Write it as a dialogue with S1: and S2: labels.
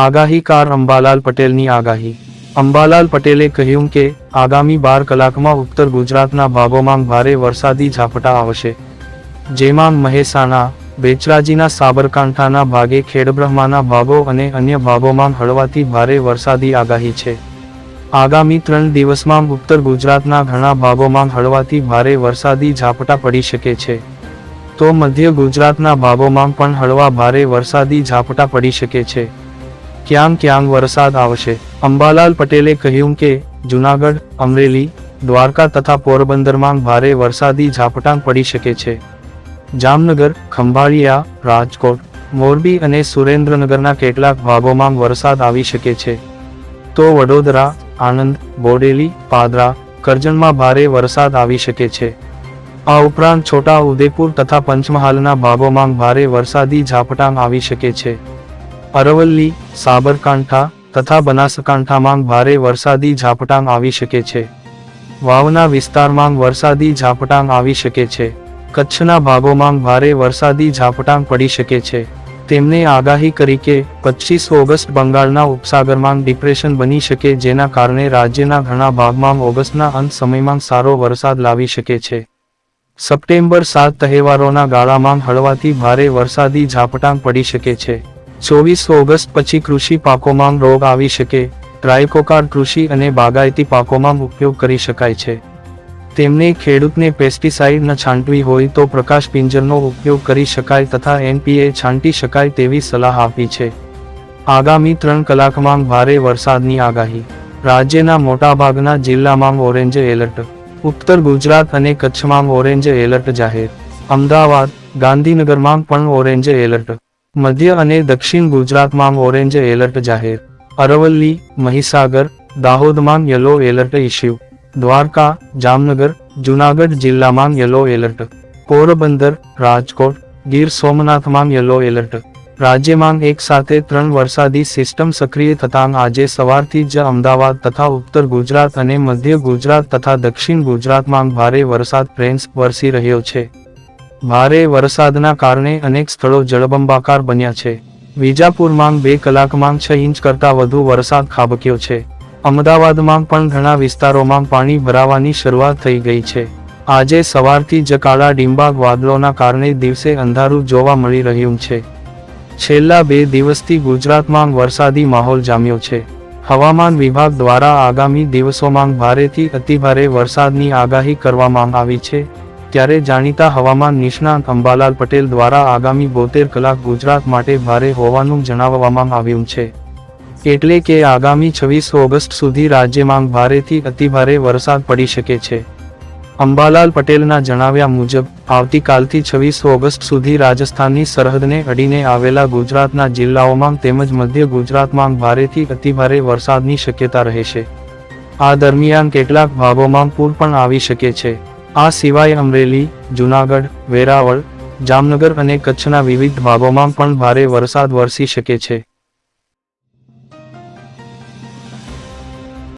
S1: આગાહીકાર અંબાલાલ પટેલની આગાહી. અંબાલાલ પટેલે કહ્યું કે, આગામી બાર કલાકમાં ઉત્તર ગુજરાતના ભાગોમાં ભારે વરસાદી ઝાપટા આવશે. જેમાં મહેસાણા, બેચરાજીના સાબરકાંઠાના ભાગે ખેડબ્રહ્માના ભાગો અને અન્ય ભાગોમાં હળવાથી ભારે વરસાદી આગાહી છે. આગામી ત્રણ દિવસમાં ઉત્તર ગુજરાતના ઘણા ભાગોમાં હળવાથી ભારે વરસાદી ઝાપટા પડી શકે છે. તો મધ્ય ગુજરાતના ભાગોમાં પણ હળવા ભારે વરસાદી ઝાપટા પડી શકે છે. ક્યાંક ક્યાંક વરસાદ આવશે? અંબાલાલ પટેલે કહ્યું કે, જુનાગઢ, અમરેલી, દ્વારકા તથા પોરબંદરમાં ભારે વરસાદી ઝાપટાં પડી શકે છે. જામનગર, ખંભાળિયા, રાજકોટ, મોરબી અને સુરેન્દ્રનગરના કેટલાક ભાગોમાં વરસાદ આવી શકે છે. તો વડોદરા, આણંદ, બોડેલી, પાદરા, કરજણમાં ભારે વરસાદ આવી શકે છે. આ ઉપરાંત છોટા ઉદેપુર તથા પંચમહાલના ભાગોમાં ભારે વરસાદી ઝાપટાં આવી શકે છે. અરવલ્લી, સાબરકાંઠા તથા બનાસકાંઠામાં ભારે વરસાદી ઝાપટાં આવી શકે છે. વાવના વિસ્તારમાં વરસાદી ઝાપટાં આવી શકે છે. કચ્છના ભાગોમાં ભારે વરસાદી ઝાપટાં પડી શકે છે. તેમણે આગાહી કરી કે પચીસ ઓગસ્ટ બંગાળના ઉપસાગરમાં ડિપ્રેશન બની શકે જેના કારણે રાજ્યના ઘણા ભાગમાં ઓગસ્ટના અંત સમયમાં સારો વરસાદ લાવી શકે છે. સપ્ટેમ્બર સાત તહેવારોના ગાળામાં હળવાથી ભારે વરસાદી ઝાપટાં પડી શકે છે. ચોવીસ ઓગસ્ટ પછી કૃષિ પાકોમાં રોગ આવી શકે. ટ્રાયકોકાર કૃષિ અને બાગાયતી પાકોમાં ઉપયોગ કરી શકાય છે. તેમને ખેડૂતને પેસ્ટિસાઇડ ન છાંટવી હોય તો પ્રકાશ પિંજરનો ઉપયોગ કરી શકાય તથા એનપીએ છાંટી શકાય તેવી સલાહ આપી છે. આગામી ત્રણ કલાકમાં ભારે વરસાદની આગાહી. રાજ્યના મોટાભાગના જિલ્લામાં ઓરેન્જ એલર્ટ. ઉત્તર ગુજરાત અને કચ્છમાં ઓરેન્જ એલર્ટ જાહેર. અમદાવાદ, ગાંધીનગરમાં પણ ઓરેન્જ એલર્ટ. મધ્ય અને દક્ષિણ ગુજરાતમાં ઓરેન્જ એલર્ટ જાહેર. અરવલ્લી, મહીસાગર, દાહોદમાં yellow alert issue Dwarka, Jamnagar, Junagadh જિલ્લામાં યલો એલર્ટ. પોરબંદર, રાજકોટ, ગીર સોમનાથમાં યલો એલર્ટ. રાજ્યમાં એક સાથે ત્રણ વરસાદી સિસ્ટમ સક્રિય થતાં આજે સવારથી જ અમદાવાદ તથા ઉત્તર ગુજરાત અને મધ્ય ગુજરાત તથા દક્ષિણ ગુજરાતમાં ભારે વરસાદ પ્રેન્સ વરસી રહ્યો છે. ભારે વરસાદના કારણે અનેક સ્થળો જળબંબાકાર બન્યા છે. વિજાપુરમાં બે કલાકમાં છ ઇંચ કરતાં વધુ વરસાદ ખાબક્યો છે. અમદાવાદમાં પણ ઘણા વિસ્તારોમાં પાણી ભરાવાની શરૂઆત થઈ ગઈ છે. આજે સવારથી જ કાળા ડિંબાગ વાદળોના કારણે દિવસે અંધારું જોવા મળી રહ્યું છે. છેલ્લા બે દિવસથી ગુજરાતમાં વરસાદી માહોલ જામ્યો છે. હવામાન વિભાગ દ્વારા આગામી દિવસોમાં ભારેથી અતિભારે વરસાદની આગાહી કરવામાં આવી છે. ત્યારે જાણીતા હવામાન નિષ્ણાંત અંબાલાલ પટેલ દ્વારા આગામી બોતેર કલાક ગુજરાત માટે ભારે હોવાનું જણાવવામાં આવ્યું છે. એટલે કે આગામી છવ્વીસ ઓગસ્ટ સુધી રાજ્યમાં ભારેથી અતિભારે વરસાદ પડી શકે છે. અંબાલાલ પટેલના જણાવ્યા મુજબ, આવતીકાલથી છવ્વીસ ઓગસ્ટ સુધી રાજસ્થાનની સરહદને અડીને આવેલા ગુજરાતના જિલ્લાઓમાં તેમજ મધ્ય ગુજરાતમાં ભારેથી અતિભારે વરસાદની શક્યતા રહેશે. આ દરમિયાન કેટલાક ભાગોમાં પૂર પણ આવી શકે છે. આ સિવાય અમરેલી, જુનાગઢ, વેરાવળ, જામનગર અને કચ્છના વિવિધ ભાગોમાં પણ ભારે વરસાદ વરસી શકે છે.